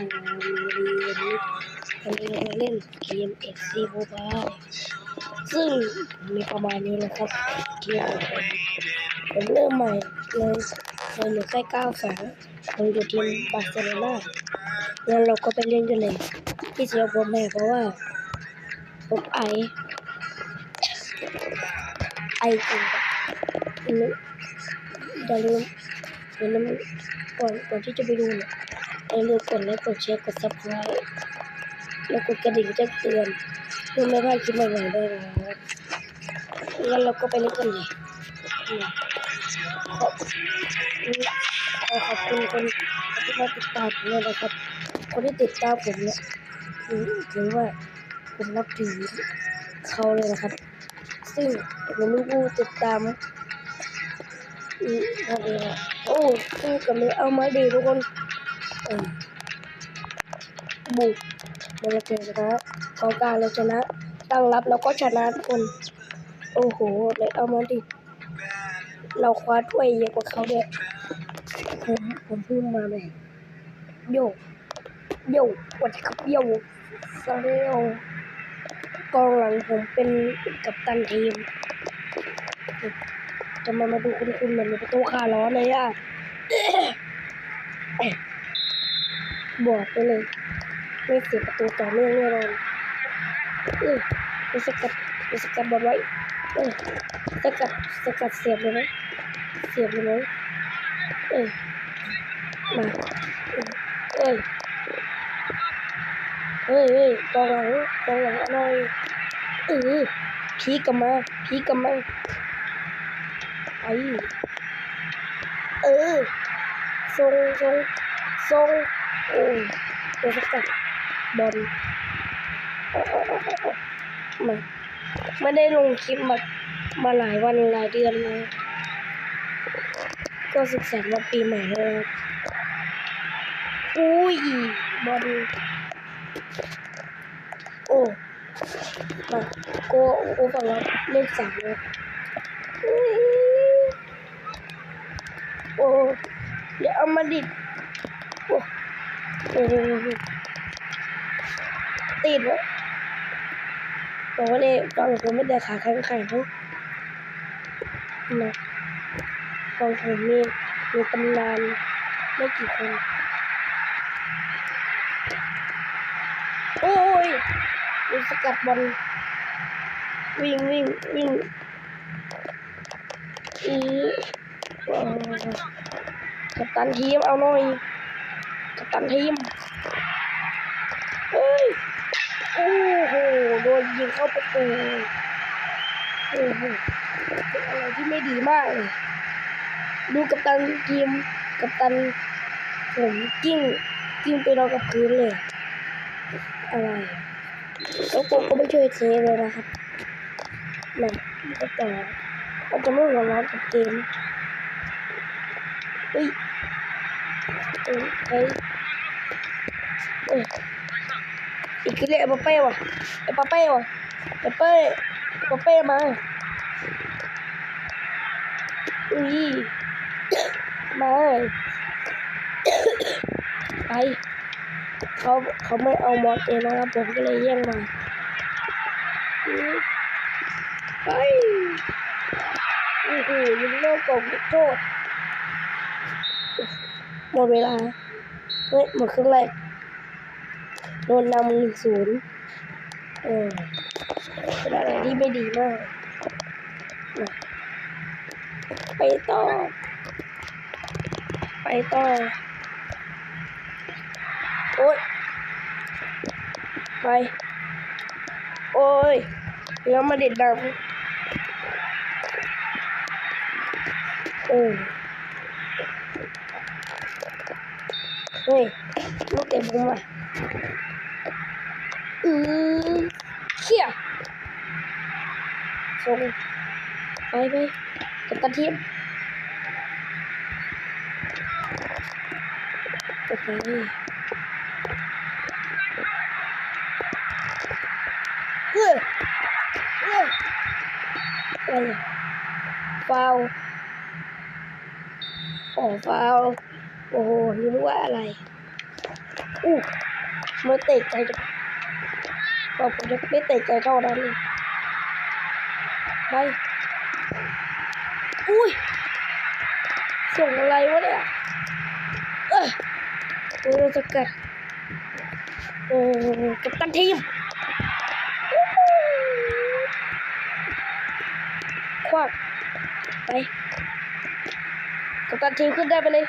วันนี้เราเล่นเกม FC Mobile ซึ่งมีประมาณนี้นะครับเกมผมเริ่มใหม่เลยเลยเหลือแค่เก้าแสนผมอยู่ทีมบาร์เซโลนาแล้วเราก็ไปเล่นกันเลย ที่เสียผมแม่เพราะว่าผมไอ ไอจริงนึกอย่าลืมอย่าลืมก่อนก่อนที่จะไปดูเนี่ย อย่าลืมกดไลค์กดแชร์กดซับสไครต์แล้วกดกระดิ่งแจ้งเตือนเพื่อไม่พลาดคลิปใหม่ๆด้วยนะครับงั้นเราก็ไปเล่นกันเลยขอบขอขอบคุณคนที่มาติดตามผมเลยนะครับ คนที่ติดตามผมเนี่ยถือว่าผมนับถือเขาเลยนะครับ ซึ่งผมไม่รู้ติดตามอืมอะไรอะโอ้ซึ่งกับเลยเอามาดีทุกคน บุกเราเจอชนะกองการเราชนะตั้งรับแล้วก็ชนะทุกคน โอ้โหเลยเอามาดิ เราคว้าถ้วยเยอะกว่าเขาด้วยผมผมเพิ่งมาใหม่โยกโยกวันครับโยกซาเรลกองหลังผมเป็นกัปตันทีมจะมามาดูคุณคุณเหมือนประตูขาล้อนเลยอะ บอกไปเลย ไม่เสียประตูต่อเนื่องแน่นอนเออไปสกัดไปสกัดบอลไว้เออสกัดสกัดเสียบเลยไหมเสียบเลยไหมเออมาเอ้ยเฮ้ยเฮ้ยกองหลังกองหลังหน่อยเออพีกลับมาพีกลับมาไอเออทรงทรงทรง โอ้ยเดี๋ยวสกัดบอลเออเออเออเออมาไม่ได้ลงคลิปมามาหลายวันหลายเดือนเลยก็ศึกษามาปีใหม่แล้วนะอุ้ยบอลโอ้มาโกโอ้ฝั่งเราเลขสามเลยโอ้เดี๋ยวเอามาดิโอ้ โอ้ติดวะบอกว่าเนี่ยฟังผมไม่ได้ขาแข็งแข็งนะฟังผมมีมีตำนานไม่กี่คน โอ้ยมีสกัดบอลวิ่งวิ่งวิ่งอีกัปตันทีมเอาหน่อย กัปตันทีมเฮ้ย โอ้โห โดนยิงเข้าประตูโอ้โหเป็นอะไรที่ไม่ดีมากเลยดูกัปตันทีมกัปตัน ผมกิ้งกิ้งไปนอนกับพื้นเลย อะไรแล้วผมก็ไม่ช่วยเซฟเลยนะครับแหม่ก็ต่อมันจะไม่หัวร้อนกับเกมเฮ้ย อ้ยเฮ้ยเอ้ยอีกทีเลยไอ้ปาเป้ว่ะไอ้ปาเป้ว่ะไอ้เป้ปาเป้มาอุ้ยมาไป เขาเขาไม่เอามอสเองนะครับผมก็เลยแย่งมาอือไปโอ้โหยิงโลกกบโทษ หมดเวลาเฮ้ยหมดครึ่งแรกโดนนำหนึ่งศูนย์เออเป็นอะไรที่ไม่ดีมาก ไปต่อ ไปต่อ โอ๊ย ไป โอ้ยแล้วมาเด็ดดังโอ้ ยเฮ้ยลูกเตะบุ้มอะอือเขี่ โอเคเฮ้ยเฮ้ยอะไรเนี่ยฟาวอ๋อฟาวโอ้โหนึกว่าอะไรอู้ไม่เตะใจจะบอกผมจะไม่เตะใจเท่านั้นเลยไปอุ้ย ส่งอะไรวะเนี่ยเออโอ้จะเกัดโอ้กับตันทีม ควักไปกับตันทีมขึ้นได้ไปเลย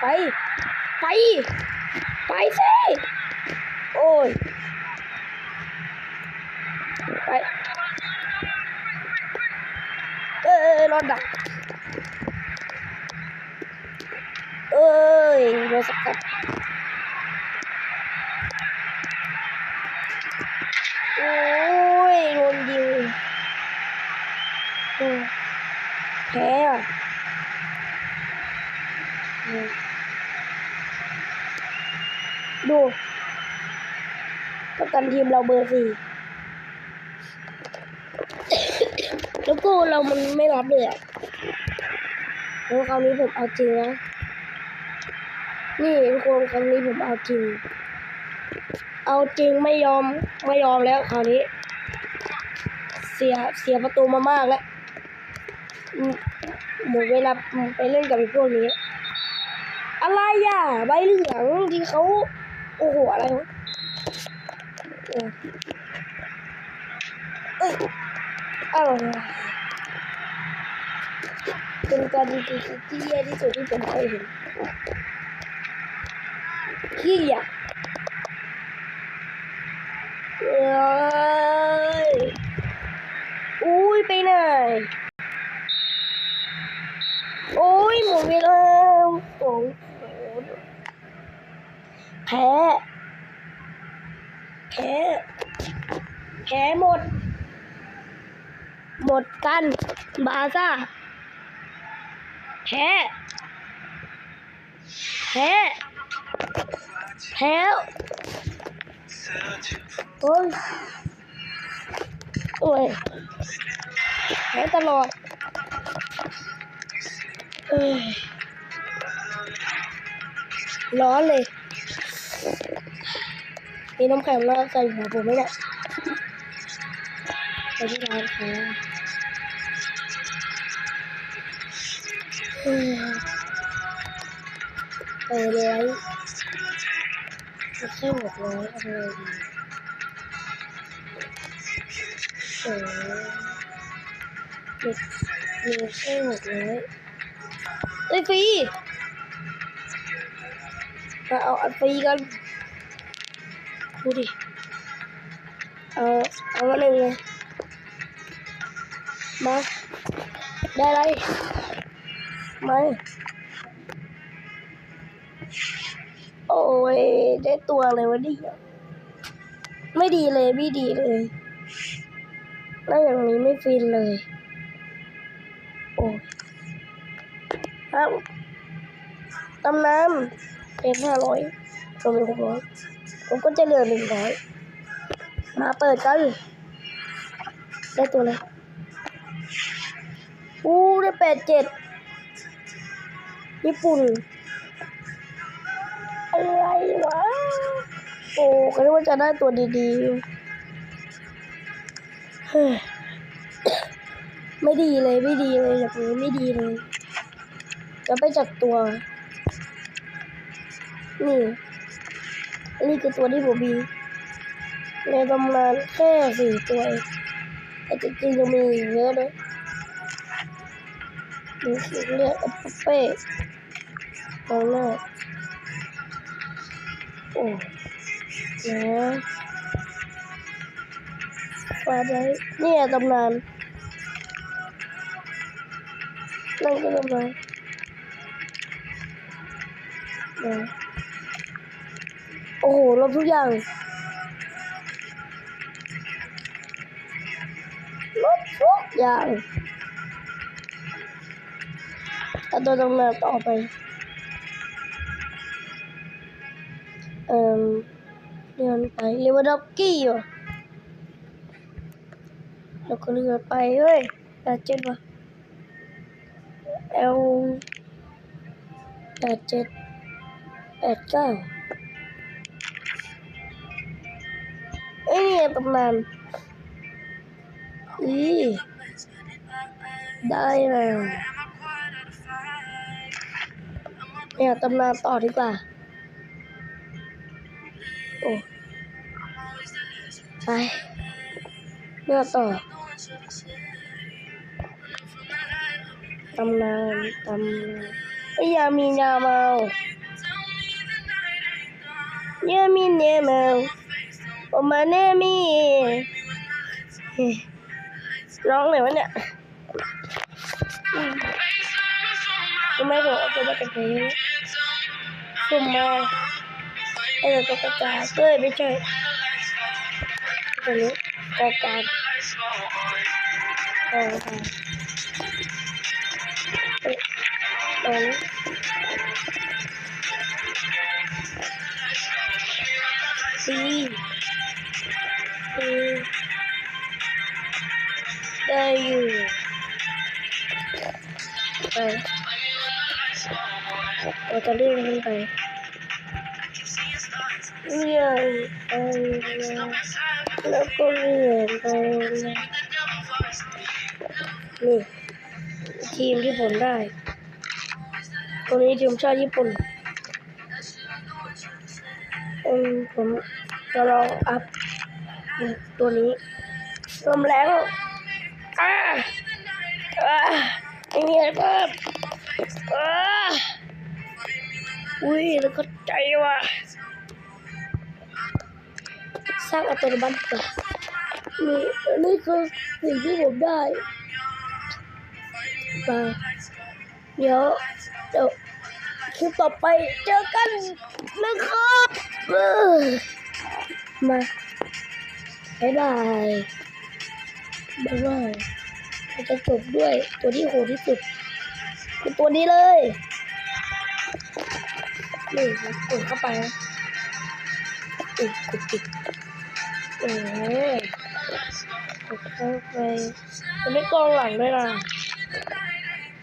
ไป ไป ไปสิ โอ้ย ไป เอ้ยรถดักเอ้ยโดนสกัดโอ้ยโดนยิงโอ้ยแพ้อะอืม ดูกัปตันทีมเราเบอร์สี่แล้วก็เรามันไม่รับเลยอะแล้วคราวนี้ผมเอาจริงนะ นี่ทุกคนครั้งนี้ผมเอาจริง เอาจริงไม่ยอมไม่ยอมแล้วคราวนี้ เสียเสียประตูมามากแล้วหมดเวลาไปเล่นกับพวกนี้ อะไรอะใบเหลืองที่เขา โอ้โห อะไรวะเออเอ้ยอะไรวะเป็นการดีที่แย่ที่สุดที่ผมเคยเห็นขี้อะเอ้ยอุ้ย ไปไหนโอ้ยหมดเวลาโอ้ แพ้แพ้แพ้หมด หมดกัน บาซ่าแพ้แพ้แพ้โอ้ยโอ้ยแพ้ตลอดเอ้ยร้อนเลย มีน้ำแข็งมาใส่หัวผมไหมเนี่ยไปที่ร้านค้าเอ้ยไปเลยแค่หกร้อยอาไปเลยดีโอ้ยมีมีแค่หกร้อยเอ้ยฟรีมาเอาอันฟรีกัน ดูดิ เอา เอามาหนึ่งเลย มา ได้ไรไมาโอ้ย ได้ตัวอะไรวะดิไม่ดีเลย ไม่ดีเลย แล้วอย่างนี้ไม่ฟินเลย โอ้ยครับตำน้ำเป็นห้าร้อยรวมเป็นหกร้อย ผมก็จะเหลือหนึ่งร้อยมาเปิดกันได้ตัวเลยอู้ได้แปดเจ็ดญี่ปุ่น อะไรวะ โอ้ก็นึกว่าจะได้ตัวดีๆเฮ้ยไม่ดีเลยไม่ดีเลยอย่างนี้ไม่ดีเลยจะไปจัดตัว นี่ นนี้คือตัวที่ผมมีในตำนานแค่สี่ตัวแต่จริงๆยังมีอีกเยอะเลยมีสิเรียกอัปเป้ตองหน้าโอ้นะฟาไดเนี่ยตำนานนั่นก็ตำนานนะ อ้โหลบทุกอย่างลบทุกอย่างแต่ตัวตรงนั้นต่อไป เอ่อเดินไปเรวด็อกกี้อยู่แล้วก็เลื่อนไปเฮ้ยแปดเจ็ดวะแป L แปดเจ็ดแปดเก้า เนี่ตำนานอีได้เลยเนี่ยตำนานต่อดีกว่า โอ้ ไปเนี่ยต่อตำนานตำนานไอ้ยามียาเมาเยามีเนยเมา อมาเนมีเฮ้ยร้องเลยวะเนี่ยทำไมผมเอาตัวมาจากไหนสุ่มมาไอ้ตัวกระจายเอ้ยไม่ใช่ตัวนี้กอการกอก ไปเลื่อนไปแล้วก็เลื่อนไปนี่ทีมที่ผมได้ตัวนี้ทีมชาติญี่ปุ่นอืมผมจะลองอัพตัวนี้เริ่มแล้วอ่าอ่าไม่มีอะไรเพิ่มอ่า อุ้ยแล้วก็ใจว่ะสร้างอัตโนมัติก่อนนี่อันนี้คือสิ่งที่ผมได้มาเดี๋ยวเดี๋ยวคลิปต่อไปเจอกันนะครับมาบ๊ายบายบ๊ายบายเราจะจบด้วยตัวที่โหดที่สุดคือตัวนี้เลย นี่กดเข้าไปนะอุดกดปิดโอ้ยกดเข้าไปมันไม่กองหลังด้วยนะ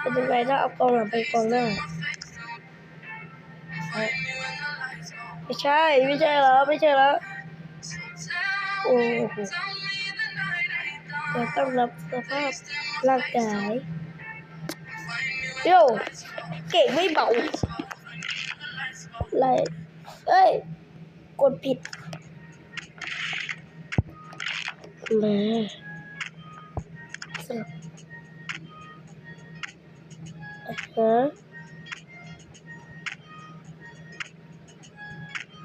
เป็นยังไงถ้าเอากองหลังไปกองหน้าไม่ใช่ ไม่ใช่แล้วไม่ใช่แล้วโอ้โหจะต้องรับสภาพร่างกายโย่เก่งไม่เบา อะไรเอ้ย กดผิดมาเสิร์ฟอะฮะ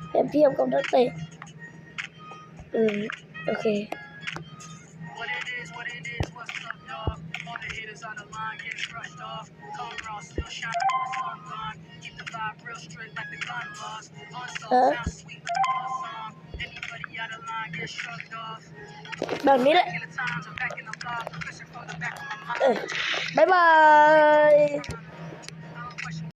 เปรียบเทียบกับนักเตะอืม โอเค hitters on the line get crushed off. Come raw, still shining with sunline. Keep the vibe real strict like the gun laws. Unsolved, sound sweet like a song. Anybody out of line get shrugged off. About a. Back in the times, back in the vibe, fishing for the back of my mind. Bye bye.